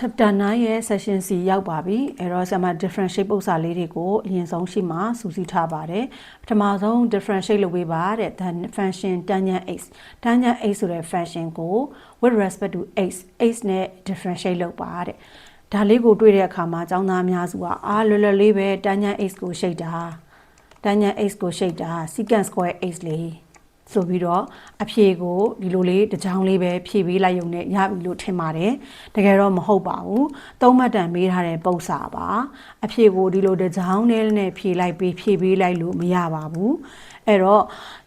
chapter 9ရဲ့ session C ရောက်ပါပြီအဲ့တော့ဆရာမ differentiate ပုံစံလေးတွေကိုအရင်ဆုံးရှိမှစူးစီးထားပါတယ်ပထမဆုံး differentiate လုပ်ပေးပါတဲ့ the function tangent x tangent x ဆိုတဲ့ function ကို with respect to x x နဲ့ differentiate လုပ်ပါတဲ့ဒါလေးကိုတွေ့တဲ့အခါမှာကျောင်းသားအများစုကအာလွယ်လွယ်လေးပဲ tangent x ကိုရှိတ်တာ tangent x ကိုရှိတ်တာ secant square x လေး ဆိုပြီးတော့အဖြေကိုဒီလိုလေးတစ်ချောင်းလေးပဲဖြည့်ပေးလိုက်ရုံနဲ့ရပြီလို့ထင်ပါတယ်တကယ်တော့မဟုတ်ပါဘူးသုံးမှတ်တန်မေးထားတဲ့ပုံစာပါအဖြေကိုဒီလိုတစ်ချောင်းနဲ့နဲ့ဖြည့်လိုက်ပေးဖြည့်ပေးလိုက်လို့မရပါဘူးအဲ့တော့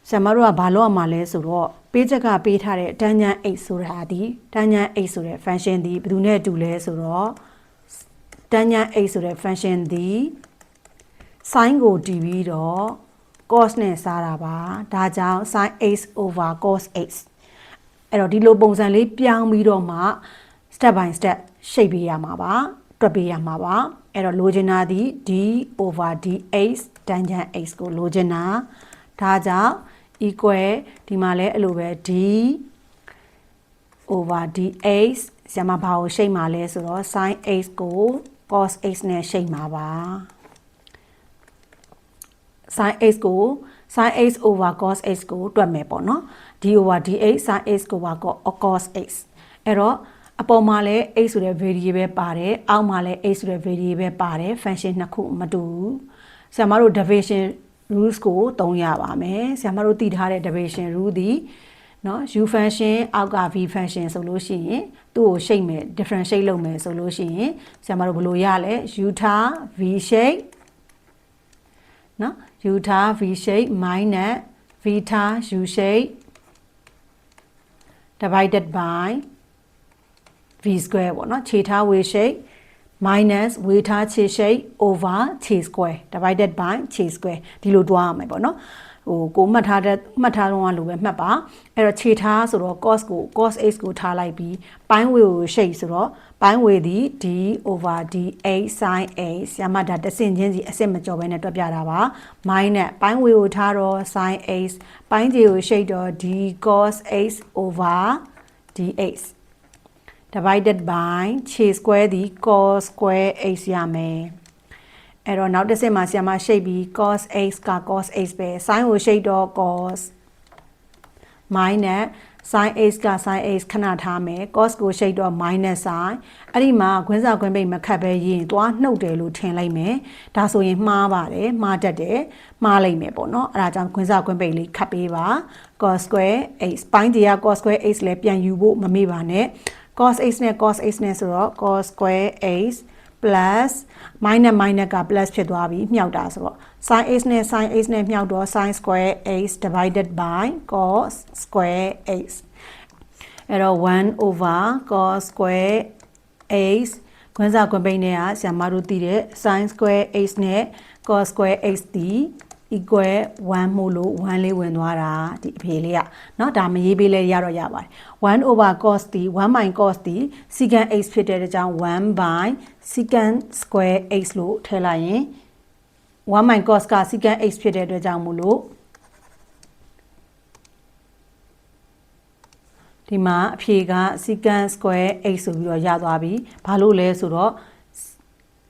ဆရာမတို့ကဘာလို့ရမှာလဲဆိုတော့ပေးချက်ကပေးထားတဲ့တန်းညံ8ဆိုတာဒီတန်းညံ8ဆိုတဲ့ function ဒီဘယ်သူနဲ့တူလဲဆိုတော့တန်းညံ8ဆိုတဲ့ function ဒီ sin ကိုတည်ပြီးတော့ cos နဲ့စားတာပါဒါကြောင့် sin x over cos x အဲ့တော့ဒီလိုပုံစံလေးပြောင်းပြီးတော့မှ step by step ရှိတ်ပေးရမှာပါတွက်ပေးရမှာပါအဲ့တော့လိုချင်တာဒီ d over dx tangent x ကိုလိုချင်တာဒါကြောင့် equal ဒီမှာလဲအဲ့လိုပဲ d over dx ဆရာမဘာကိုရှိတ်မှာလဲဆိုတော့ sin x ကို cos x နဲ့ရှိတ်မှာပါ sin x ကို sin x over cos x ကိုတွက်မယ်ပေါ့နော် d over dx sin x ကိုပါ cos x အဲ့တော့အပေါ်မှာလည်း x ဆိုတဲ့ variable ပါတယ်အောက်မှာလည်း x ဆိုတဲ့ variable ပါတယ် function နှစ်ခုမတူဘူးဆရာမတို့ division rules ကိုသုံးရပါမယ်ဆရာမတို့တည်ထားတဲ့ division rule ဒီနော် u function အောက်က v function ဆိုလို့ရှိရင်သူ့ကိုရှိတ်မယ် differentiate လုပ်မယ်ဆိုလို့ရှိရင်ဆရာမတို့ဘယ်လိုရလဲ u ထား v shape နော် u ထား v shape minus v ထား u shape divided by v square ပေါ့နော်ခြေထား w shape minus ဝေထားခြေ shape over ခြေ square divided by ခြေ square ဒီလိုတွားရမယ်ပေါ့နော် ဟိုကိုမှတ်ထားတဲ့မှတ်ထားတော့လိုပဲမှတ်ပါအဲ့တော့ခြေထားဆိုတော့ cos ကို cos x ကိုထားလိုက်ပြီးပိုင်းဝေကို shape ဆိုတော့ပိုင်းဝေသည် d over dx sin a ဆရာမဒါတဆင့်ချင်းစီအစစ်မကျော်ဘဲနဲ့တွက်ပြတာပါ minus ပိုင်းဝေကိုထားတော့ sin x ပိုင်းခြေကို shape တော့ d cos x over dx divided by ခြေ square သည် cos square x ရမယ် အဲ့တော့နောက်တစ်ဆင့်မှာဆရာမရှိတ်ပြီး cos x က cos x ပဲ sin ကိုရှိတ်တော့ cos minus sin x က sin x ခဏထားမယ် cos ကိုရှိတ်တော့ minus sin အဲ့ဒီမှာခွင်းစာခွင်းပိတ်မခတ်ပဲရင်သွားနှုတ်တယ်လို့ထင်လိုက်မယ်ဒါဆိုရင်မှားပါတယ်မှားတတ်တယ်မှားလိုက်မယ်ပေါ့နော်အဲ့ဒါကြောင့်ခွင်းစာခွင်းပိတ်လေးခတ်ပေးပါ cos square x ပိုင်းတရား cos square x လည်းပြန်ယူဖို့မမေ့ပါနဲ့ cos x နဲ့ cos x နဲ့ဆိုတော့ cos square x plus minus minus က plus ဖြစ်သွားပြီမြှောက်တာဆိုတော့ sin x နဲ့ sin x နဲ့မြှောက်တော့ sin square x divided by cos square x အဲ့တော့1 over cos square x ခွန်းစာခွန်းပိန်းနဲ့ကဆရာမတို့သိတဲ့ sin square x နဲ့ cos square x ဒီ equal 1မို့လို့1လေးဝင်သွားတာဒီအဖေလေးอ่ะเนาะဒါမရေးပေးလဲရတော့ရပါတယ်1 over cos ဒီ1 by cos ဒီ secant x ဖြစ်တဲ့အတွက်ကြောင့်1 by secant square x လို့ထည့်လိုက်ရင်1 by cos က secant x ဖြစ်တဲ့အတွက်ကြောင့်မို့လို့ဒီမှာအဖြေက secant square x ဆိုပြီးတော့ရသွားပြီဘာလို့လဲဆိုတော့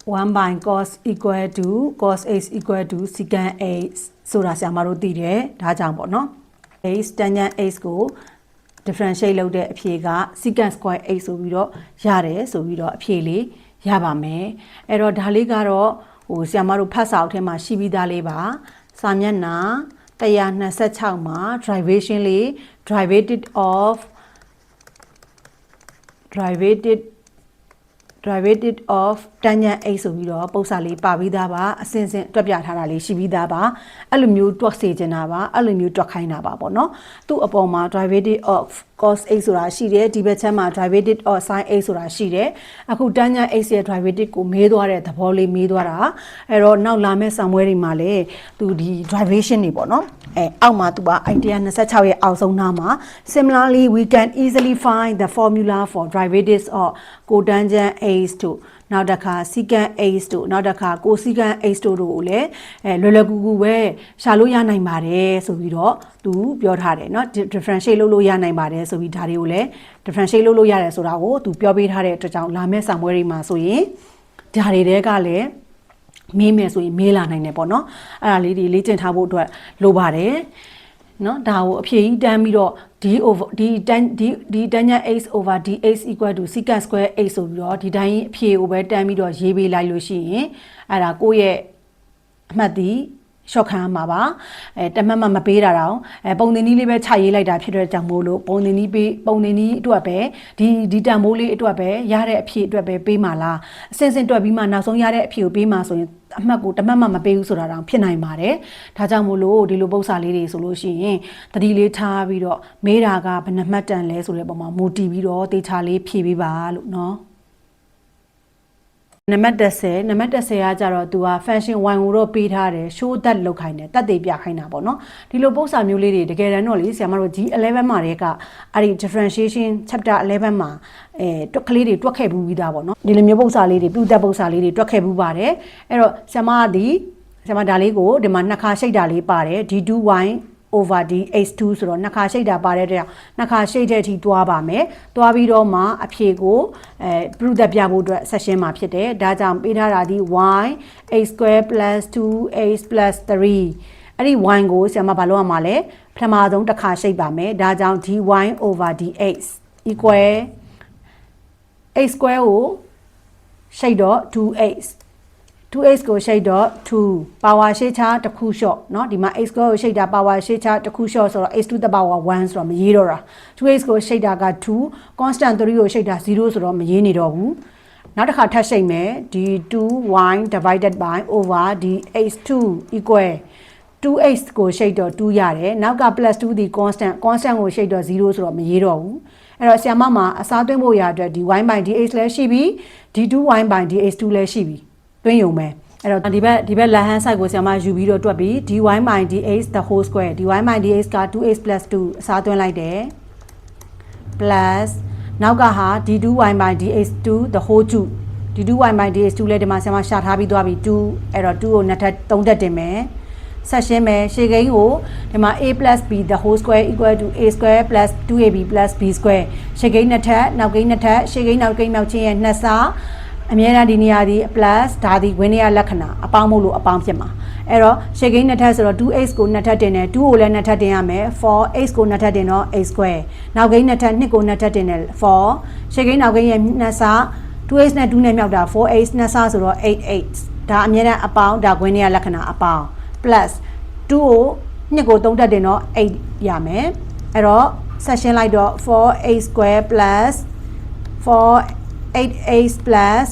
1 by cos equal to cos x equal to secant x ဆိုတာဆရာမတို့သိတယ်ဒါကြောင့်ပေါ့နော် x tangent x ကို differentiate လုပ်တဲ့အဖြေက secant square x ဆိုပြီးတော့ရတယ်ဆိုပြီးတော့အဖြေလေးရပါမယ်အဲ့တော့ဒါလေးကတော့ဟိုဆရာမတို့ဖတ်စာအုပ်ထဲမှာရှိပြီးသားလေးပါစာမျက်နှာ126မှာ derivation လေး derivative of derivative derivative of tangent x ဆိုပြီးတော့ပုံစံလေးပါပြီးသားပါအစင်စင်တွက်ပြထားတာလေးရှိပြီးသားပါအဲ့လိုမျိုးတွက်စေချင်တာပါအဲ့လိုမျိုးတွက်ခိုင်းတာပါပေါ့နော်သူ့အပေါ်မှာ derivative of cos x ဆိုတာရှိတယ်ဒီဘက်ချက်မှာ derivative of sin x ဆိုတာရှိတယ်အခု tangent x ရဲ့ derivative ကိုမေးသွားတဲ့သဘောလေးမေးသွားတာအဲ့တော့နောက်လာမယ့်ဆံပွဲတွေမှာလည်းသူဒီ derivation တွေပေါ့နော်အဲအောက်မှာသူက idea 26ရဲ့အောက်ဆုံးနားမှာ similarly we can easily find the formula for derivatives of cotangent x to နောက်တစ်ခါ secant ace တို့နောက်တစ်ခါ cosecant ace တို့တို့ကိုလည်းအဲလွယ်လွယ်ကူကူပဲရှာလို့ရနိုင်ပါတယ်ဆိုပြီးတော့သူပြောထားတယ်เนาะ differentiate လုပ်လို့ရနိုင်ပါတယ်ဆိုပြီးဒါတွေကိုလည်း differentiate လုပ်လို့ရတယ်ဆိုတာကိုသူပြောပေးထားတဲ့အတွက်ကြောင့်လာမယ့်စာမွေးတွေမှာဆိုရင်ဒါတွေတဲကလည်းမေးမယ်ဆိုရင်မေးလာနိုင်တယ်ပေါ့နော်အဲ့ဒါလေးတွေလေ့ကျင့်ထားဖို့အတွက်လိုပါတယ် နော်ဒါကိုအဖြေကြီးတန်းပြီးတော့ d over d တန်းဒီဒီတန်းည x over dx equal to secant square x ဆိုပြီးတော့ဒီတိုင်းအဖြေကိုပဲတန်းပြီးတော့ရေးပေးလိုက်လို့ရှိရင်အဲ့ဒါကိုယ့်ရဲ့အမှတ်ဒီရှော့ခံရမှာပါအဲတမတ်မမပေးတာတော့အဲပုံသင်နည်းလေးပဲခြရေးလိုက်တာဖြစ်တဲ့ကြောင့်မို့လို့ပုံသင်နည်းပေးပုံသင်နည်းအတွက်ပဲဒီဒီတန်မိုးလေးအတွက်ပဲရတဲ့အဖြေအတွက်ပဲပေးမှာလားအစင်စင်တွက်ပြီးမှနောက်ဆုံးရတဲ့အဖြေကိုပေးမှာဆိုရင် အမှတ်ကိုတမတ်မှမပေးဘူးဆိုတာတောင်ဖြစ်နိုင်ပါတယ်။ဒါကြောင့်မို့လို့ဒီလိုပု္ပ္ပစာလေးတွေဆိုလို့ရှိရင်တတိလေးထားပြီးတော့မေးတာကဘယ်နှမှတ်တန်လဲဆိုတဲ့ပုံမှာမူတည်ပြီးတော့တေချာလေးဖြည့်ပေးပါလို့နော်။ နံပါတ်30နံပါတ်30ကကြတော့သူက function 1ကိုတော့ပေးထားတယ် show that လောက်ခိုင်းတယ်တက်သေးပြခိုင်းတာပေါ့နော်ဒီလိုပုံစံမျိုးလေးတွေတကယ်တမ်းတော့လေဆရာမတို့ G11 မှာတည်းကအဲ့ဒီ differentiation chapter 11မှာအဲတွက်ကလေးတွေတွက်ခဲ့ဘူးပြီးသားပေါ့နော်ဒီလိုမျိုးပုံစံလေးတွေပြုတ်တက်ပုံစံလေးတွေတွက်ခဲ့ဘူးပါတယ်အဲ့တော့ဆရာမကဒီဆရာမဒါလေးကိုဒီမှာနှစ်ခါရှိတ်တာလေးပါတယ် D2y over d h2 ဆိုတော့နှစ်ခါရှိတ်တာပါတဲ့တဲ့နှစ်ခါရှိတ်တဲ့အထိတွားပါမယ်တွားပြီးတော့မှအဖြေကိုအဲပြုသက်ပြဖို့အတွက် session မှာဖြစ်တယ်ဒါကြောင့်ပေးထားတာဒီ y h square plus 2h plus 3အဲ့ဒီ y ကိုဆရာမဘာလို့ရမှာလဲပထမဆုံးတစ်ခါရှိတ်ပါမယ်ဒါကြောင့် dy over dx equal h square ကိုရှိတ်တော့ 2h 2x ကိုရှိတ်တော့2 power ရှိချာတစ်ခုလျှော့เนาะဒီမှာ x ကိုရှိတ်တာ power ရှိချာတစ်ခုလျှော့ဆိုတော့ x to the power 1ဆိုတော့မရေးတော့တာ 2x ကိုရှိတ်တာက2 constant 3ကိုရှိတ်တာ0ဆိုတော့မရေးနေတော့ဘူးနောက်တစ်ခါထပ်ရှိတ်မယ်ဒီ 2y divided by over ဒီ x2 equal 2x ကိုရှိတ်တော့2ရတယ်နောက်က plus 2ဒီ constant constant ကိုရှိတ်တော့0ဆိုတော့မရေးတော့ဘူးအဲ့တော့ဆရာမမှာအစားသွင်းဖို့ရအတွက်ဒီ y by dx လည်းရှိပြီဒီ 2y by dx2 လည်းရှိပြီ တွင်းယုံမယ်အဲ့တော့ဒီဘက်ဒီဘက် left hand side ကိုဆရာမယူပြီးတော့တွက်ပြီး dy by dx the whole square dy by dx က 2x 2အစားသွင်းလိုက်တယ် plus နောက်ကဟာ d2y by dx2 the whole 2 d2y by dx2 လည်းဒီမှာဆရာမရှာထားပြီးသွားပြီ2အဲ့တော့2ကိုနှစ်ထပ်3ထပ်တင်မယ်ဆက်ရှင်းမယ်ရှေ့ကိန်းကိုဒီမှာ a b the whole square equal to a square plus 2ab plus b square ရှေ့ကိန်းနှစ်ထပ်နောက်ကိန်းနှစ်ထပ်ရှေ့ကိန်းနောက်ကိန်းမြောက်ချင်းရဲ့နှစ်စား အမြဲတမ်းဒီနေရာဒီ plus ဒါဒီဝင်းနေရလက္ခဏာအပေါင်းမို့လို့အပေါင်းဖြစ်မှာအဲ့တော့ရှေ့ကိန်းနှစ်ထပ်ဆိုတော့ 2x ကိုနှစ်ထပ်တင်တယ်2ကိုလည်းနှစ်ထပ်တင်ရမယ် 4x ကိုနှစ်ထပ်တင်တော့ x square နောက်ကိန်းနှစ်ထပ်2ကိုနှစ်ထပ်တင်တယ်4ရှေ့ကိန်းနောက်ကိန်းရဲ့နှစ်စား 2x နဲ့2နဲ့မြောက်တာ 4x နှစ်စားဆိုတော့ 8x ဒါအမြဲတမ်းအပေါင်းဒါဝင်းနေရလက္ခဏာအပေါင်း plus 2ကို2ကို3တက်တင်တော့8ရမယ်အဲ့တော့ဆက်ရှင်းလိုက်တော့ 4a square plus 4 8a plus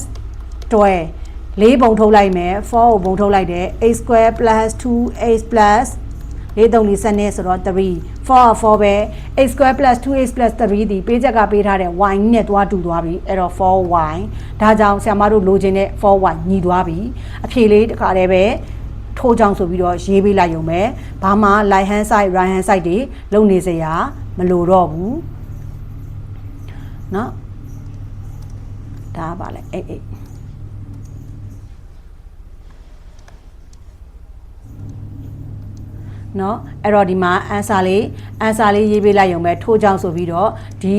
12လေးပုံထုတ်လိုက်မယ်4ကိုပုံထုတ်လိုက်တယ် a square plus 2a plus လေးသုံးလေးစနစ်ဆိုတော့3 4 4ပဲ a square plus 2a plus 3ဒီပေးချက်ကပေးထားတဲ့ y နဲ့တွားတူသွားပြီအဲ့တော့ 4y ဒါကြောင့်ဆရာမတို့လိုချင်တဲ့ 4y ညီသွားပြီအဖြေလေးတခါတည်းပဲထိုးကြောင်ဆိုပြီးတော့ရေးပေးလိုက်ရုံပဲဘာမှ right hand side right hand side တွေလုံနေစရာမလိုတော့ဘူးเนาะ ဒါကပါလဲအိတ်အိတ်เนาะအဲ့တော့ဒီမှာ answer လေး answer လေးရေးပေးလိုက်ရုံပဲထိုးကြောင်းဆိုပြီးတော့ dy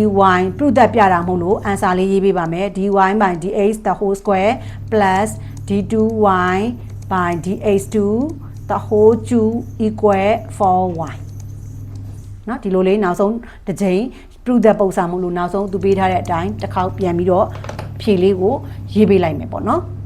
ပြုတ်သက်ပြတာမဟုတ်လို့ answer လေးရေးပေးပါမယ် dy by dx the whole square plus d2y by dx2 the whole 2 equal 4y เนาะဒီလိုလေးနောက်ဆုံးတစ်ချိန်ပြုတ်သက်ပုံစံမလို့နောက်ဆုံးသူပေးထားတဲ့အတိုင်းတစ်ခေါက်ပြန်ပြီးတော့ ဖြေလေးကိုရေးပေးလိုက်မယ်ပေါ့နော်။